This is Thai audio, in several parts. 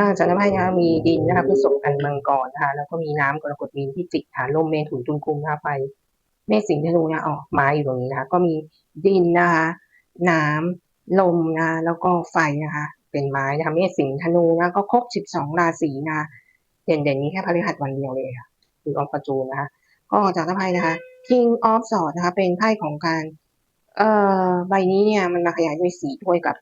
าจากนั้นไพ่นะคะมีดินนะคะพฤษภกันมังกรนะคะแล้วก็มีน้ำกรกฎมีนที่จิกฐานลมเมถุนตุลกุมนะคะไฟเมษสิงห์ธนูนะออกม้อยู่ตรงนี้นะคะ ก็มีดินนะคะน้ำลมนะคะแล้วก็ไฟนะคะ เป็นไม้นะคะเมษสิงห์ธนูนะก็ครบสิบสองราศีนะคะเด่นๆนี้แค่พฤหัสวันเดียวเลยค่ะคือออฟประจูนนะคะ ก็จากไพ่นะคะ King of Swords นะคะ เป็นไพ่ของการ เอ่อใบนี้เนี่ยมันมาขยายด้วยสีถ้วยกับ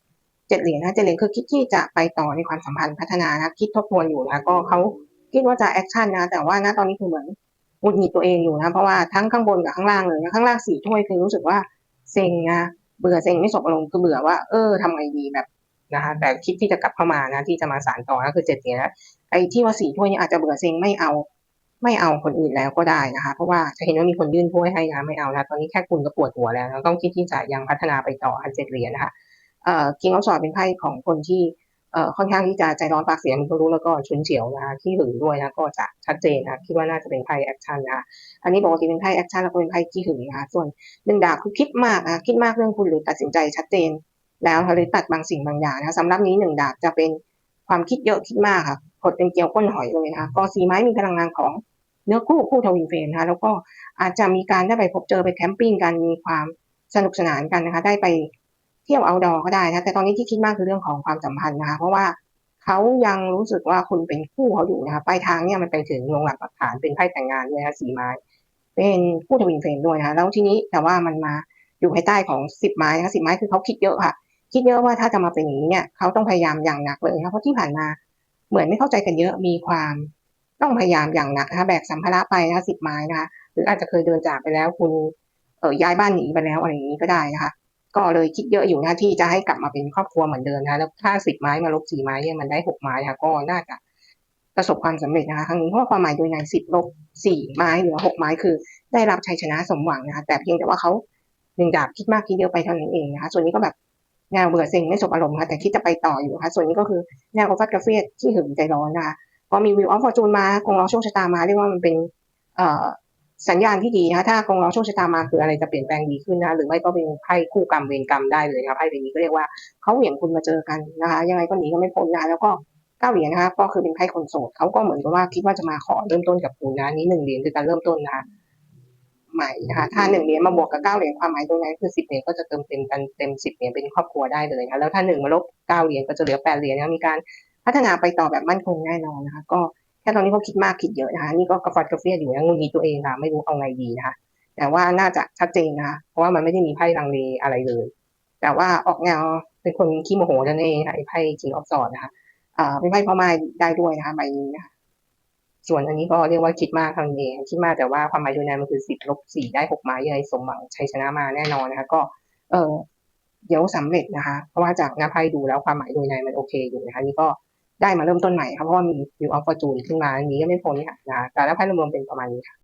เจ็ดเหรียญนะเจ็ดเหรียญคือคิดที่จะไปต่อในความสัมพันธ์พัฒนานะคิดทบทวนอยู่นะก็เขาคิดว่าจะแอคชั่นนะ แต่ว่าณตอนนี้คือเหมือนหงุดหงิดตัวเองอยู่นะเพราะว่าทั้งข้างบนกับข้างล่างเลยนะข้างล่างสี่ถ้วยคือรู้สึกว่าเซ็งนะเบื่อเซ็งไม่สบอารมณ์คือเบื่อว่าเออทำไงดีแบบนะคะแต่คิดที่จะกลับเข้ามานะที่จะมาสานต่อก็คือเจ็ดเหรียญนะไอ้ที่ว่าสี่ถ้วยเนี่ยอาจจะเบื่อเซ็งไม่เอาไม่เอาคนอื่นแล้วก็ได้นะคะ เพราะว่าจะเห็นว่ามีคนยื่นถ้วยให้นะไม่เอานะตอนนี้แค่คุณก็ปวดหัวแล้วต้องคิดที่จะยังพัฒนาไปต่ออันเจ็ดเหรียญนะคะ เอ่อ King of Swords เป็นไพ่ของคนที่เอ่อค่อนข้างที่จะใจร้อนปากเสียมีรู้แล้วก็ชุนเฉียวนะคะที่หึงด้วยนะก็จะชัดเจนนะคิดว่าน่าจะเป็นไพ่แอคชั่นนะคะอันนี้ปกติเป็นไพ่แอคชั่นแล้วก็เป็นไพ่ที่หึงนะคะส่วนหนึ่งดาบคือคิดมากนะคิดมากเรื่องคุณหรือตัดสินใจชัดเจน แล้วหรือตัดบางสิ่งบางอย่างนะคะสำหรับนี้หนึ่งดาบจะเป็นความคิดเยอะคิดมากค่ะกดเป็นเกลียวก้นหอยเลยนะคะก็สีไม้มีพลังงานของเนื้อคู่คู่ทวินเฟรมนะคะแล้วก็อาจจะมีการได้ไปพบเจอไปแคมปิ้งกันมีความสนุกสนานกันนะคะได้ไป เที่ยวเอาดอก็ได้นะแต่ตอนนี้ที่คิดมากคือเรื่องของความสัมพันธ์นะคะ เพราะว่าเขายังรู้สึกว่าคุณเป็นคู่เขาอยู่นะคะปลายทางเนี่ยมันไปถึงลงหลักปักฐานเป็นไพ่แต่งงานด้วยนะสีไม้ เป็นคู่ทวินเฟรมด้วยนะคะแล้วทีนี้แต่ว่ามันมาอยู่ภายใต้ของสิบไม้นะคะสิบไม้คือเขาคิดเยอะค่ะ คิดเยอะว่าถ้าจะมาเป็นอย่างนี้เนี่ยเขาต้องพยายามอย่างหนักเลยนะเพราะที่ผ่านมาเหมือนไม่เข้าใจกันเยอะมีความต้องพยายามอย่างหนักนะคะแบกสัมภาระไปนะคะสิบไม้นะคะหรืออาจจะเคยเดินจากไปแล้วคุณเออย้ายบ้านหนีไปแล้วอะไรอย่างนี้ก็ได้นะคะ ก็เลยคิดเยอะอยู่นะที่จะให้กลับมาเป็นครอบครัวเหมือนเดิมนะคะแล้วถ้าสิบไม้มาลบสี่ไม้เนี่ยมันได้หกไม้นะคะก็น่าจะประสบความสำเร็จนะคะครั้งนี้เพราะความหมายโดยในสิบลบสี่ไม้เหลือหกไม้คือ ได้รับชัยชนะสมหวังนะคะแต่เพียงแต่ว่าเขาหนึ่งดาบคิดมากคิดเดียวไปเท่านั้นเองนะคะส่วนนี้ก็แบบแนวเบื่อเซ็งไม่สบอารมณ์ค่ะแต่คิดจะไปต่ออยู่ค่ะส่วนนี้ก็คือแนวกฟัดกระเฟียดที่หึงใจร้อนนะคะพอมีวิวออฟฟอร์จูนมากงล้อโชคชะตามาเรียกว่ามันเป็นเอ่อ สัญญาณที่ดีนะคะถ้ากองล้อโชคชะตามาคืออะไรจะเปลี่ยนแปลงดีขึ้นนะหรือไม่ก็เป็นไพ่คู่กรรมเวรกรรมได้เลยนะคะไพ่ใบนี้ก็เรียกว่าเขาเหวี่ยงคุณมาเจอกันนะคะยังไงก็หนีก็ไม่พ้นนะแล้วก็เก้าเหรียญนะคะก็คือเป็นไพ่คนโสดเขาก็เหมือนกับว่าคิดว่าจะมาขอเริ่มต้นกับคุณนะนี้หนึ่งเหรียญคือการเริ่มต้นนะคะใหม่นะคะถ้าหนึ่งเหรียญมาบวกกับเก้าเหรียญความหมายตรงนั้นคือสิบเหรียญก็จะเติมเต็มกันเต็มสิบเหรียญเป็นครอบครัวได้เลยนะแล้วถ้าหนึ่งมาลบเก้าเหรียญก็จะเหลือแปดเหรียญนะมีการพัฒนาไปต่อแบบมั่นคงแน่นอนนะคะ ก็ ตอนนี้เขาคิดมากคิดเยอะนะคะนี่ก็กระฟัดกระเฟียดอยู่นะงุนงีตัวเองค่ะไม่รู้เอาไงดีนะคะแต่ว่าน่าจะชัดเจนนะคะเพราะว่ามันไม่ได้มีไพ่ลังเลอะไรเลย แต่ว่าออกแนวเป็นคนขี้โมโหนั่นเองค่ะไอ้ไพ่จิงออฟสอดนะคะอ่าเป็นไพ่พ่อไม้ได้ด้วยนะคะใบนี้นะคะส่วนอันนี้ก็เรียกว่าคิดมากทางเองคิดมากแต่ว่าความหมายโดยในมันคือสิบลบสี่ได้หกไม้ยังไงสมหวังชัยชนะมาแน่นอนนะคะ ก็ เออเดี๋ยวสำเร็จนะคะ เพราะว่าจากหน้าไพ่ดูแล้วความหมายโดยในมันโอเคอยู่นะคะนี่ก็ ได้มาเริ่มต้นใหม่ครับเพราะว่ามี View of Fortune ขึ้นมาอันนี้ก็ไม่พ้นค่ะนะแต่แล้วไพ่รวมๆเป็นประมาณนี้ค่ะ